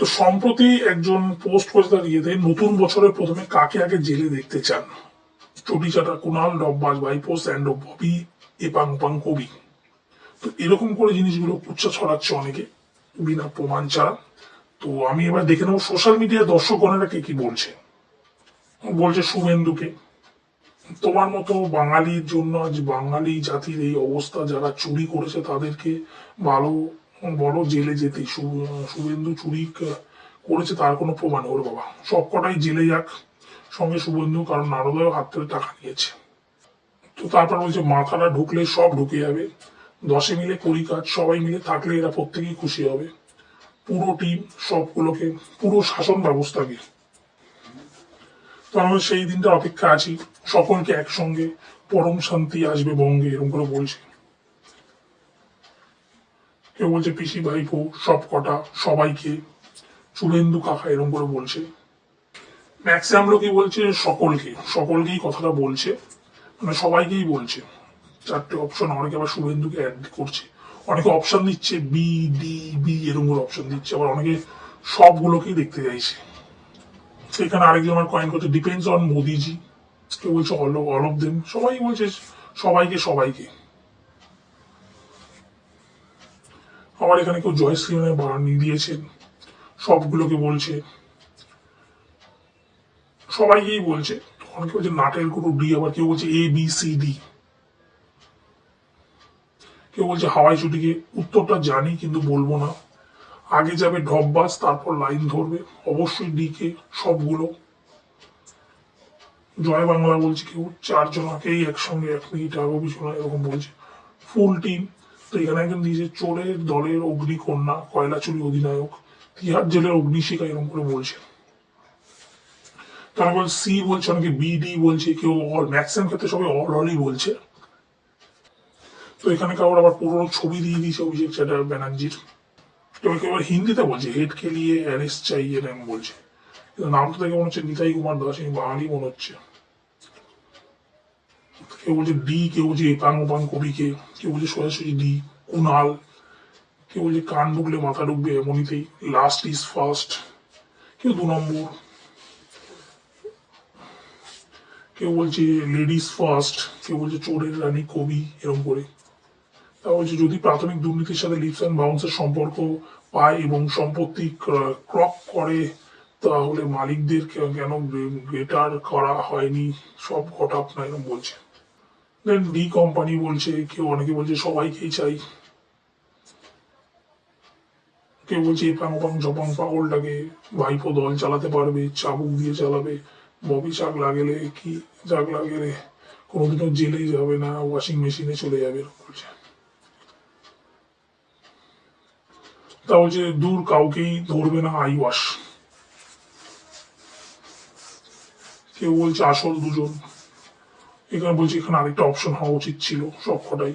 তো সম্প্রতি একজন পোস্ট করেছে তার ইয়েতে, নতুন বছরের প্রথমে কাকে আগে জেলে দেখতে চান? চটিচাটা কুনাল ডব্বাজ ভাইপো স্যান্ডো ববি এপাং পাং কবি। তো এরকম করে জিনিসগুলো কুচ্ছা ছড়াচ্ছে অনেকে, বিনা প্রমাণ ছাড়া। তো আমি এবার দেখে নেব সোশ্যাল মিডিয়ার দর্শকগণেরা কে কি বলছে। বলছে শুভেন্দুকে তোমার মতো বাঙালির জন্য আজ বাঙালি জাতির এই অবস্থা, যারা চুরি করেছে তাদেরকে ভালো বড় জেলে যেতে শুভেন্দু চুরি করেছে তার কোনো প্রমাণ? ওর বাবা, সব কটাই জেলে যাক। সঙ্গে শুভেন্দু, কারণ নারদয় হাত থেকে টাকা নিয়েছে। তো তারপর বলছে, মাথাটা ঢুকলে সব ঢুকে যাবে। দশে মিলে করি কাজ, সবাই মিলে থাকলে এরা প্রত্যেকেই খুশি হবে। পুরো টিম সবগুলোকে, পুরো শাসন ব্যবস্থাকে। তো আমরা সেই দিনটা অপেক্ষা আছি। সকলকে একসঙ্গে, পরম শান্তি আসবে বঙ্গে, এরকম করে বলছে। কেউ বলছে পিসি ভাইপো, সব কটা, সবাইকে। শুভেন্দু কাকা এরকম করে বলছে। ম্যাক্সিমাম লোকই বলছে সকলকে, সকলকেই কথাটা বলছে। মানে সবাইকেই বলছে। চারটে অপশন অনেকে আবার শুভেন্দুকে অ্যাড করছে। অনেকে অপশন দিচ্ছে বি ডি বি এরকম করে অপশন দিচ্ছে। আবার অনেকে সবগুলোকেই দেখতে চাইছে। সেখানে আরেকজন আমার কয়েন করছে ডিপেন্ডস অন মোদিজি। কেউ বলছে অল অল অফ দেম সবাই বলছে, সবাইকে সবাইকে। আবার এখানে কেউ জয়শ্রীমানের বাণী দিয়েছেন সবগুলোকে বলছে। সবাইকেই বলছে। অনেকে বলছে নাটের কোনো ডি আবার কেউ বলছে এ বি সি ডি কেউ বলছে হাওয়াই ছুটিকে উত্তরটা জানি, কিন্তু বলব না। আগে যাবে ঢপবাস তারপর লাইন ধরবে। অবশ্যই ডিকে সবগুলো। জয় বাংলা বলছে কেউ চারজন চারজনাকেই একসঙ্গে, এক মিনিট আগে পিছনে এরকম বলছে। ফুল টিম তো এখানে একজন দিয়েছে চোরের দলের অগ্নিকন্যা কয়লা চুরি অধিনায়ক, তিহার জেলের অগ্নিশিখা এরকম করে বলছে। তারপর সি বলছে, অনেকে বিডি বলছে, কেউ অল ম্যাক্সিমাম ক্ষেত্রে সবাই অল অলই বলছে। তো এখানে কারোর আবার পুরো ছবি দিয়ে দিয়েছে অভিষেক চ্যাটার ব্যানার্জির। কেউ আবার হিন্দিতে বলছে হেড কে লিয়ে অ্যারেস্ট চাই এরকম বলছে। কিন্তু নামটা দেখে মনে হচ্ছে নিতাই কুমার দাস বাঙালি মনে হচ্ছে। কেউ বলছে ডি কেউ বলছে এপাং ওপাং কবিকে কেউ বলছে সোজাসুজি ডি কুনাল, কেউ বলছে কান ঢুকলে মাথা ঢুকবে এমনিতেই লাস্ট ইজ ফার্স্ট কেউ দু নম্বর। কেউ বলছে লেডিস ফার্স্ট কেউ বলছে চোরের রানী কবি, এরকম করে। তা বলছে যদি প্রাথমিক দুর্নীতির সাথে লিপস অ্যান্ড বাউন্সের সম্পর্ক পায় এবং সম্পত্তি ক্র- ক্রক করে, তাহলে মালিকদের কেন গ্রেটার করা হয়নি? সব ঘটাপ না এরকম বলছে। দেন ডি কোম্পানি বলছে, কেউ অনেকে বলছে সবাইকেই চাই। কেউ বলছে এপাং ওপাং জপাং পাগলটাকে ভাইপো দল চালাতে পারবে, চাবুক দিয়ে চালাবে, ববি চাক লাগেলে, কি চাক লাগেলে কোনোদিনও জেলে যাবে না ওয়াশিং মেশিনে চলে যাবে, এরকম বলছে। তা বলছে, দূর কাউকেই ধরবে না আই ওয়াশ কেউ বলছে, আসল দুজন। এখানে বলছি এখানে আরেকটা অপশন হওয়া উচিত ছিল সব কটাই